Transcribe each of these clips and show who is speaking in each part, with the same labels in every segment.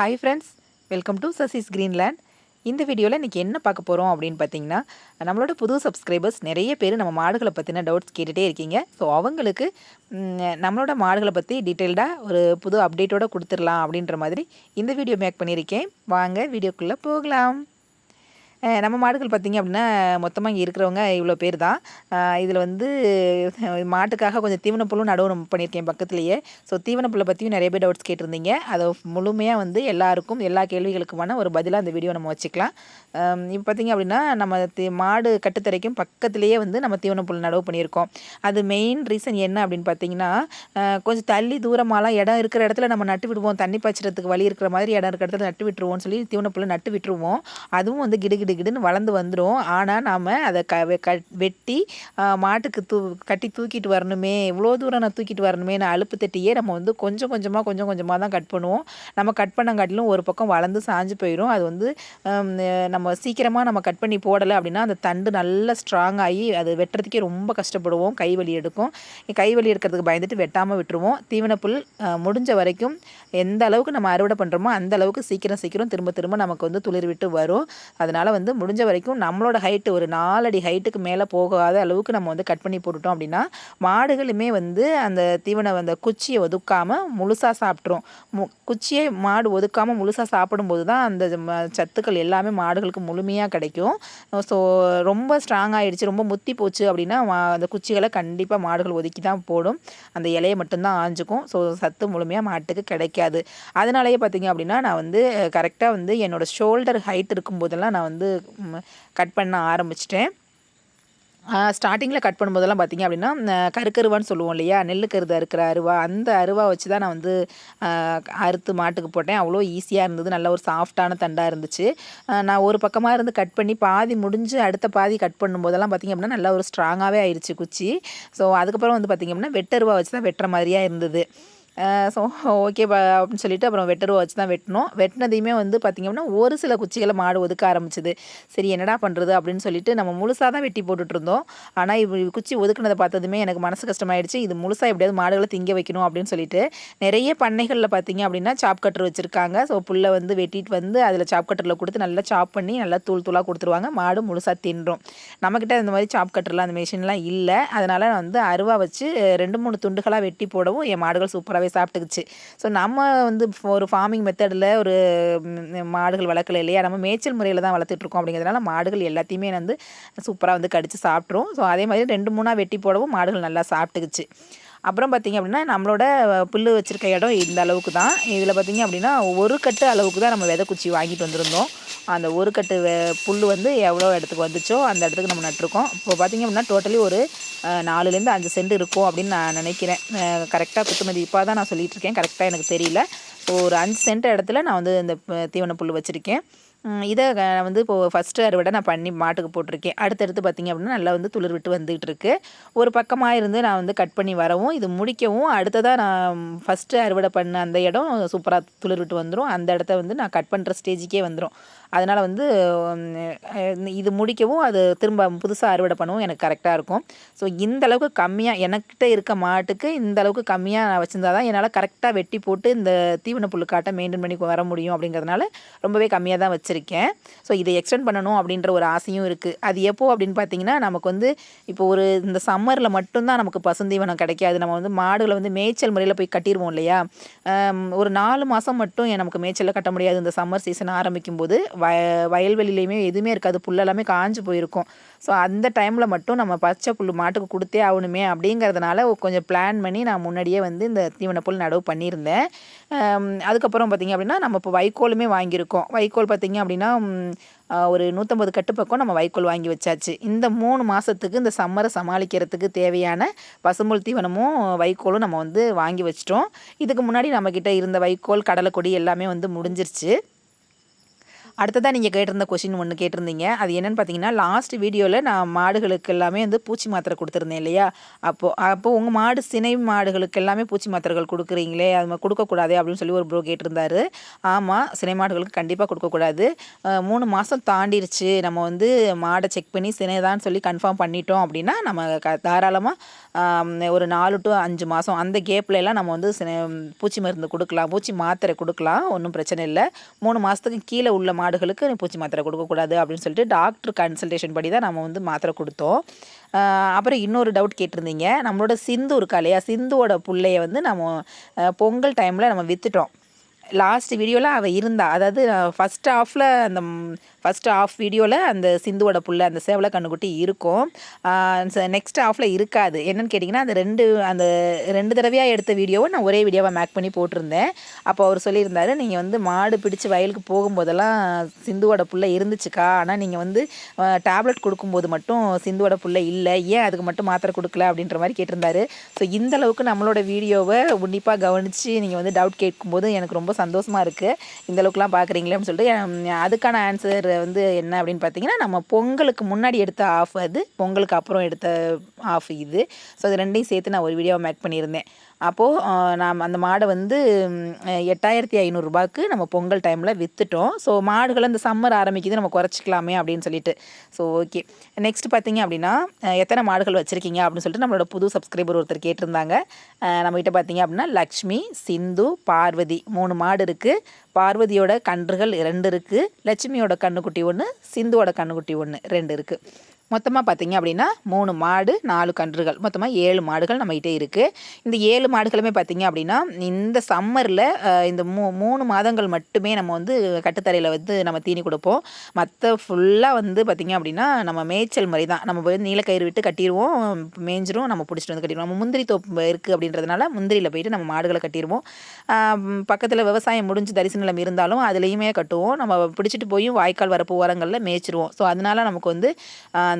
Speaker 1: hi friends welcome to Sasi's Greenland இந்த வீடியோவில் இன்றைக்கி என்ன பார்க்க போகிறோம் அப்படின்னு பார்த்தீங்கன்னா நம்மளோட புது சப்ஸ்கிரைபர்ஸ் நிறைய பேர் நம்ம மாடுகளை பற்றின டவுட்ஸ் கேட்டுகிட்டே இருக்கீங்க ஸோ அவங்களுக்கு நம்மளோட மாடுகளை பற்றி டீட்டெயில்டாக ஒரு புது அப்டேட்டோடு கொடுத்துடலாம் அப்படின்ற மாதிரி இந்த வீடியோ மேக் பண்ணியிருக்கேன் வாங்க வீடியோக்குள்ளே போகலாம் நம்ம மாடுகள் பார்த்திங்க அப்படின்னா மொத்தமாக இங்கே இருக்கிறவங்க இவ்வளோ பேர் தான் இதில் வந்து மாட்டுக்காக கொஞ்சம் தீவனப்புழும் நடவு நம்ம பண்ணியிருக்கேன் பக்கத்துலேயே ஸோ தீவனப்புள்ள பற்றியும் நிறைய பேர் டவுட்ஸ் கேட்டிருந்தீங்க அதை முழுமையாக வந்து எல்லாருக்கும் எல்லா கேள்விகளுக்குமான ஒரு பதிலாக அந்த வீடியோ நம்ம வச்சுக்கலாம் இப்போ பார்த்திங்க அப்படின்னா நம்ம தி மாடு கட்டுத்தரைக்கும் பக்கத்துலேயே வந்து நம்ம தீவனப்புல் நடவு பண்ணியிருக்கோம் அது மெயின் ரீசன் என்ன அப்படின்னு பார்த்தீங்கன்னா கொஞ்சம் தள்ளி தூரமாலாம் இடம் இருக்கிற இடத்துல நம்ம நட்டு விடுவோம் தண்ணி பாய்ச்சறதுக்கு வழி இருக்கிற மாதிரி இடம் இருக்கிற இடத்துல நட்டு விட்டுருவோம்னு சொல்லி தீவனப்புள்ள நட்டு விட்டுருவோம் அதுவும் வந்து கிடுகிடு கிடுகிடுன்னு வளர்ந்து வந்துடும் ஆனால் நாம் அதை க வெட்டி மாட்டுக்கு தூ கட்டி தூக்கிட்டு வரணுமே இவ்வளோ தூரம் நான் தூக்கிட்டு வரணுமே நான் அழுப்பு தட்டியே நம்ம வந்து கொஞ்சம் கொஞ்சமாக கொஞ்சம் கொஞ்சமாக தான் கட் பண்ணுவோம் நம்ம கட் பண்ணங்காட்டிலும் ஒரு பக்கம் வளர்ந்து சாஞ்சு போயிடும் அது வந்து நம்ம சீக்கிரமாக நம்ம கட் பண்ணி போடலை அப்படின்னா அந்த தண்டு நல்லா ஸ்ட்ராங் ஆகி அது வெட்டுறதுக்கே ரொம்ப கஷ்டப்படுவோம் கை வலி எடுக்கும் கை வலி எடுக்கிறதுக்கு பயந்துட்டு வெட்டாமல் விட்டுருவோம் தீவனப்புல் முடிஞ்ச வரைக்கும் எந்த அளவுக்கு நம்ம அறுவடை பண்ணுறோமோ அந்த அளவுக்கு சீக்கிரம் சீக்கிரம் திரும்ப திரும்ப நமக்கு வந்து துளிர் விட்டு வரும் அதனால் வந்து வந்து முடிஞ்ச வரைக்கும் நம்மளோட ஹைட்டு ஒரு நாலடி ஹைட்டுக்கு மேலே போகாத அளவுக்கு நம்ம வந்து கட் பண்ணி போட்டுட்டோம் அப்படின்னா மாடுகளுமே வந்து அந்த தீவனை அந்த குச்சியை ஒதுக்காமல் முழுசாக சாப்பிட்ரும் மு குச்சியை மாடு ஒதுக்காமல் முழுசாக சாப்பிடும்போது தான் அந்த சத்துக்கள் எல்லாமே மாடுகளுக்கு முழுமையாக கிடைக்கும் ஸோ ரொம்ப ஸ்ட்ராங் ஆகிடுச்சு ரொம்ப முத்தி போச்சு அப்படின்னா அந்த குச்சிகளை கண்டிப்பாக மாடுகள் ஒதுக்கி தான் போடும் அந்த இலையை மட்டும்தான் ஆஞ்சுக்கும் ஸோ சத்து முழுமையாக மாட்டுக்கு கிடைக்காது அதனாலேயே பார்த்தீங்க அப்படின்னா நான் வந்து கரெக்டாக வந்து என்னோடய ஷோல்டர் ஹைட் இருக்கும்போதெல்லாம் நான் வந்து கட் பண்ண ஆரம்பிச்சிட்டேன் ஸ்டார்டிங்கில் கட் பண்ணும்போதெல்லாம் பார்த்திங்க அப்படின்னா கருக்கருவான்னு சொல்லுவோம் இல்லையா நெல் கருது அறுக்கிற அருவா அந்த அருவா வச்சு தான் நான் வந்து அறுத்து மாட்டுக்கு போட்டேன் அவ்வளோ ஈஸியாக இருந்தது நல்ல ஒரு சாஃப்டான தண்டாக இருந்துச்சு நான் ஒரு பக்கமாக இருந்து கட் பண்ணி பாதி முடிஞ்சு அடுத்த பாதி கட் பண்ணும்போதெல்லாம் பார்த்திங்க அப்படின்னா நல்ல ஒரு ஸ்ட்ராங்காகவே ஆயிடுச்சு குச்சி ஸோ அதுக்கப்புறம் வந்து பார்த்திங்க அப்படின்னா வெட்டருவா வச்சு தான் வெட்டுற மாதிரியாக இருந்தது ஸோ ஓகே அப்படின்னு சொல்லிட்டு அப்புறம் வெட்டருவை வச்சு தான் வெட்டினோம் வெட்டினதையுமே வந்து பார்த்திங்க அப்படின்னா ஒரு சில குச்சிகளை மாடு ஒதுக்க ஆரம்பிச்சிது சரி என்னடா பண்ணுறது அப்படின்னு சொல்லிட்டு நம்ம முழுசாக தான் வெட்டி போட்டுட்ருந்தோம் ஆனால் இவ் குச்சி ஒதுக்குனதை பார்த்ததுமே எனக்கு மனசு கஷ்டமாயிடுச்சு இது முழுசாக எப்படியாவது மாடுகளை திங்க வைக்கணும் அப்படின்னு சொல்லிட்டு நிறைய பண்ணைகளில் பார்த்திங்க அப்படின்னா சாப் கட்டர் வச்சுருக்காங்க ஸோ புல்லை வந்து வெட்டிட்டு வந்து அதில் சாப் கட்டரில் கொடுத்து நல்லா சாப் பண்ணி நல்லா தூள் தூளாக கொடுத்துருவாங்க மாடு முழுசாக தின்றும் நம்மக்கிட்ட இந்த மாதிரி சாப் கட்டர்லாம் அந்த மிஷின்லாம் இல்லை அதனால் நான் வந்து அருவா வச்சு ரெண்டு மூணு துண்டுகளாக வெட்டி போடவும் என் மாடுகள் சூப்பராக நல்லாவே சாப்பிட்டுக்குச்சு ஸோ நம்ம வந்து ஒரு ஃபார்மிங் மெத்தடில் ஒரு மாடுகள் வளர்க்கல இல்லையா நம்ம மேய்ச்சல் முறையில் தான் வளர்த்துட்ருக்கோம் அப்படிங்கிறதுனால மாடுகள் எல்லாத்தையுமே வந்து சூப்பராக வந்து கடித்து சாப்பிட்ரும் ஸோ அதே மாதிரி ரெண்டு மூணாக வெட்டி போடவும் மாடுகள் நல்லா சாப்பிட்டுக்குச்சு அப்புறம் பார்த்திங்க அப்படின்னா நம்மளோட புல் வச்சுருக்க இடம் இந்த அளவுக்கு தான் இதில் பார்த்திங்க அப்படின்னா ஒரு கட்டு அளவுக்கு தான் நம்ம விதைக்குச்சி வாங்கிட்டு வந்திருந்தோம் அந்த ஒரு கட்டு புல் வந்து எவ்வளோ இடத்துக்கு வந்துச்சோ அந்த இடத்துக்கு நம்ம நட்டுருக்கோம் இப்போ பார்த்திங்க அப்படின்னா டோட்டலி ஒரு நாலுலேருந்து அஞ்சு சென்ட் இருக்கும் அப்படின்னு நான் நினைக்கிறேன் கரெக்டாக குத்துமதி இப்போ தான் நான் சொல்லிகிட்ருக்கேன் கரெக்டாக எனக்கு தெரியல ஒரு அஞ்சு சென்ட் இடத்துல நான் வந்து இந்த தீவன புல் வச்சுருக்கேன் இதை வந்து இப்போது ஃபஸ்ட்டு அறுவடை நான் பண்ணி மாட்டுக்கு போட்டிருக்கேன் அடுத்தடுத்து பார்த்திங்க அப்படின்னா நல்லா வந்து துளிர் விட்டு வந்துகிட்டு இருக்கு ஒரு பக்கமாக இருந்து நான் வந்து கட் பண்ணி வரவும் இது முடிக்கவும் அடுத்ததாக நான் ஃபஸ்ட்டு அறுவடை பண்ண அந்த இடம் சூப்பராக துளிர் விட்டு வந்துடும் அந்த இடத்த வந்து நான் கட் பண்ணுற ஸ்டேஜுக்கே வந்துடும் அதனால் வந்து இது முடிக்கவும் அது திரும்ப புதுசாக அறுவடை பண்ணவும் எனக்கு கரெக்டாக இருக்கும் ஸோ இந்த அளவுக்கு கம்மியாக எனக்கிட்ட இருக்க மாட்டுக்கு இந்த அளவுக்கு கம்மியாக நான் வச்சுருந்தா தான் என்னால் கரெக்டாக வெட்டி போட்டு இந்த தீவன புழுக்காட்டை மெயின்டைன் பண்ணி வர முடியும் அப்படிங்கிறதுனால ரொம்பவே கம்மியாக தான் வச்சுருக்கேன் ஸோ இதை எக்ஸ்டெண்ட் பண்ணணும் அப்படின்ற ஒரு ஆசையும் இருக்குது அது எப்போ அப்படின்னு பார்த்தீங்கன்னா நமக்கு வந்து இப்போ ஒரு இந்த சம்மரில் மட்டும்தான் நமக்கு பசுந்தீவனம் கிடைக்காது நம்ம வந்து மாடுகளை வந்து மேய்ச்சல் முறையில் போய் கட்டிடுவோம் இல்லையா ஒரு நாலு மாதம் மட்டும் நமக்கு மேய்ச்சலில் கட்ட முடியாது இந்த சம்மர் சீசன் ஆரம்பிக்கும் போது வய வயல்வெளிலையுமே எதுவுமே இருக்காது புல்லெல்லாமே காஞ்சு போயிருக்கும் ஸோ அந்த டைமில் மட்டும் நம்ம பச்சை புல் மாட்டுக்கு கொடுத்தே ஆகணுமே அப்படிங்கிறதுனால கொஞ்சம் பிளான் பண்ணி நான் முன்னாடியே வந்து இந்த தீவன புல் நடவு பண்ணியிருந்தேன் அதுக்கப்புறம் பார்த்திங்க அப்படின்னா நம்ம இப்போ வைக்கோலுமே வாங்கியிருக்கோம் வைக்கோல் பார்த்திங்க அப்படின்னா ஒரு நூற்றம்பது கட்டுப்பக்கம் நம்ம வைக்கோல் வாங்கி வச்சாச்சு இந்த மூணு மாதத்துக்கு இந்த சம்மரை சமாளிக்கிறதுக்கு தேவையான பசும்புல் தீவனமும் வைக்கோலும் நம்ம வந்து வாங்கி வச்சிட்டோம் இதுக்கு முன்னாடி நம்மக்கிட்ட இருந்த வைக்கோல் கடலை கொடி எல்லாமே வந்து முடிஞ்சிருச்சு அடுத்ததாக நீங்கள் கேட்டிருந்த கொஷின் ஒன்று கேட்டிருந்தீங்க அது என்னென்னு பார்த்தீங்கன்னா லாஸ்ட் வீடியோவில் நான் மாடுகளுக்கு எல்லாமே வந்து பூச்சி மாத்திரை கொடுத்துருந்தேன் இல்லையா அப்போது அப்போது உங்கள் மாடு சினை மாடுகளுக்கு எல்லாமே பூச்சி மாத்திரைகள் கொடுக்குறீங்களே அது கொடுக்கக்கூடாது அப்படின்னு சொல்லி ஒரு ப்ரோ கேட்டிருந்தாரு ஆமாம் சினை மாடுகளுக்கு கண்டிப்பாக கொடுக்கக்கூடாது மூணு மாதம் தாண்டிருச்சு நம்ம வந்து மாடை செக் பண்ணி சினைதான்னு சொல்லி கன்ஃபார்ம் பண்ணிட்டோம் அப்படின்னா நம்ம க தாராளமாக ஒரு நாலு டு அஞ்சு மாதம் அந்த கேப்பில் நம்ம வந்து சினை பூச்சி மருந்து கொடுக்கலாம் பூச்சி மாத்திரை கொடுக்கலாம் ஒன்றும் பிரச்சனை இல்லை மூணு மாதத்துக்கு கீழே உள்ள மாடு மாடுகளுக்கு பூச்சி மாத்திரை கொடுக்கக்கூடாது அப்படின்னு சொல்லிட்டு டாக்டர் கன்சல்டேஷன் படி தான் நம்ம வந்து மாத்திரை கொடுத்தோம் அப்புறம் இன்னொரு டவுட் கேட்டிருந்தீங்க நம்மளோட சிந்து இருக்கா இல்லையா சிந்துவோட பிள்ளைய வந்து நம்ம பொங்கல் டைமில் நம்ம விற்றுட்டோம் லாஸ்ட் வீடியோவில் அவள் இருந்தா அதாவது ஃபஸ்ட் ஆஃபில் அந்த ஃபஸ்ட்டு ஆஃப் வீடியோவில் அந்த சிந்துவோட புள்ள அந்த சேவலை கண்ணுக்குட்டி இருக்கும் நெக்ஸ்ட் ஆஃபில் இருக்காது என்னென்னு கேட்டிங்கன்னா அந்த ரெண்டு அந்த ரெண்டு தடவையாக எடுத்த வீடியோவை நான் ஒரே வீடியோவாக மேக் பண்ணி போட்டிருந்தேன் அப்போ அவர் சொல்லியிருந்தாரு நீங்கள் வந்து மாடு பிடிச்சி வயலுக்கு போகும்போதெல்லாம் சிந்துவோட புள்ள இருந்துச்சுக்கா ஆனால் நீங்கள் வந்து டேப்லெட் கொடுக்கும்போது மட்டும் சிந்துவோட புள்ள இல்லை ஏன் அதுக்கு மட்டும் மாத்திரை கொடுக்கல அப்படின்ற மாதிரி கேட்டிருந்தாரு ஸோ இந்த அளவுக்கு நம்மளோட வீடியோவை உன்னிப்பாக கவனித்து நீங்கள் வந்து டவுட் கேட்கும்போது எனக்கு ரொம்ப சந்தோஷமாக இருக்குது இந்தளவுக்குலாம் பார்க்குறீங்களேன்னு சொல்லிட்டு அதுக்கான ஆன்சர் வந்து என்ன அப்படின்னு பார்த்தீங்கன்னா நம்ம பொங்கலுக்கு முன்னாடி எடுத்த ஆஃப் அது பொங்கலுக்கு அப்புறம் எடுத்த ஆஃப் இது ஸோ அது ரெண்டையும் சேர்த்து நான் ஒரு வீடியோவை மேக் பண்ணியிருந்தேன் அப்போது நாம் அந்த மாடை வந்து எட்டாயிரத்தி ஐநூறுரூபாய்க்கு நம்ம பொங்கல் டைமில் விற்றுட்டோம் ஸோ மாடுகளை இந்த சம்மர் ஆரம்பிக்குது நம்ம குறைச்சிக்கலாமே அப்படின்னு சொல்லிட்டு ஸோ ஓகே நெக்ஸ்ட் பார்த்தீங்க அப்படின்னா எத்தனை மாடுகள் வச்சுருக்கீங்க அப்படின்னு சொல்லிட்டு நம்மளோட புது சப்ஸ்கிரைபர் ஒருத்தர் கேட்டிருந்தாங்க நம்மகிட்ட பார்த்தீங்க அப்படின்னா லக்ஷ்மி சிந்து பார்வதி மூணு மாடு இருக்குது பார்வதியோட கன்றுகள் ரெண்டு இருக்குது லட்சுமியோட கண்ணுக்குட்டி ஒன்று சிந்துவோட கண்ணுக்குட்டி ஒன்று ரெண்டு இருக்குது மொத்தமாக பார்த்திங்க அப்படின்னா மூணு மாடு நாலு கன்றுகள் மொத்தமாக ஏழு மாடுகள் நம்மகிட்டே இருக்குது இந்த ஏழு மாடுகளுமே பார்த்திங்க அப்படின்னா இந்த சம்மரில் இந்த மூ மூணு மாதங்கள் மட்டுமே நம்ம வந்து கட்டுத்தரையில் வந்து நம்ம தீனி கொடுப்போம் மற்ற ஃபுல்லாக வந்து பார்த்திங்க அப்படின்னா நம்ம மேய்ச்சல் முறை தான் நம்ம போய் நீலக்கயிறு விட்டு கட்டிடுவோம் மேய்ஞ்சிரும் நம்ம பிடிச்சிட்டு வந்து கட்டிடுவோம் நம்ம முந்திரி தோப்பு இருக்குது அப்படின்றதுனால முந்திரியில் போயிட்டு நம்ம மாடுகளை கட்டிடுவோம் பக்கத்தில் விவசாயம் முடிஞ்சு தரிசன நிலம் இருந்தாலும் அதுலேயுமே கட்டுவோம் நம்ம பிடிச்சிட்டு போய் வாய்க்கால் வரப்பு ஓரங்களில் மேய்ச்சிருவோம் ஸோ அதனால் நமக்கு வந்து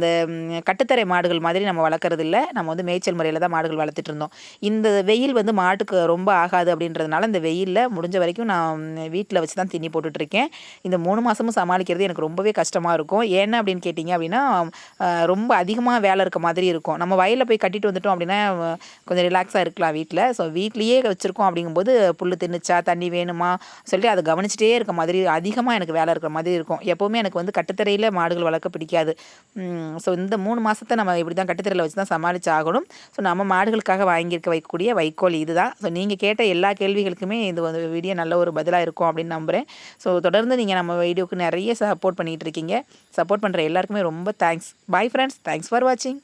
Speaker 1: அந்த கட்டுத்தரை மாடுகள் மாதிரி நம்ம வளர்க்குறது இல்லை நம்ம வந்து மேய்ச்சல் முறையில் தான் மாடுகள் வளர்த்துட்டு இருந்தோம் இந்த வெயில் வந்து மாட்டுக்கு ரொம்ப ஆகாது அப்படின்றதுனால இந்த வெயிலில் முடிஞ்ச வரைக்கும் நான் வீட்டில் வச்சு தான் திண்ணி போட்டுட்ருக்கேன் இந்த மூணு மாதமும் சமாளிக்கிறது எனக்கு ரொம்பவே கஷ்டமாக இருக்கும் ஏன்னா அப்படின்னு கேட்டிங்க அப்படின்னா ரொம்ப அதிகமாக வேலை இருக்க மாதிரி இருக்கும் நம்ம வயலில் போய் கட்டிட்டு வந்துட்டோம் அப்படின்னா கொஞ்சம் ரிலாக்ஸாக இருக்கலாம் வீட்டில் ஸோ வீட்லேயே வச்சுருக்கோம் அப்படிங்கும்போது புல் தின்னுச்சா தண்ணி வேணுமா சொல்லி அதை கவனிச்சிட்டே இருக்க மாதிரி அதிகமாக எனக்கு வேலை இருக்கிற மாதிரி இருக்கும் எப்போவுமே எனக்கு வந்து கட்டுத்தரையில் மாடுகள் வளர்க்க பிடிக்காது ஸோ இந்த மூணு மாதத்தை நம்ம இப்படி தான் கட்டுத்திரையில் வச்சு தான் சமாளித்து ஆகணும் ஸோ நம்ம மாடுகளுக்காக வாங்கியிருக்க வைக்கக்கூடிய வைக்கோல் இது தான் ஸோ நீங்கள் கேட்ட எல்லா கேள்விகளுக்குமே இது வந்து வீடியோ நல்ல ஒரு பதிலாக இருக்கும் அப்படின்னு நம்புகிறேன் ஸோ தொடர்ந்து நீங்கள் நம்ம வீடியோக்கு நிறைய சப்போர்ட் பண்ணிகிட்டு இருக்கீங்க சப்போர்ட் பண்ணுற எல்லாருக்குமே ரொம்ப thanks bye friends thanks for வாட்சிங்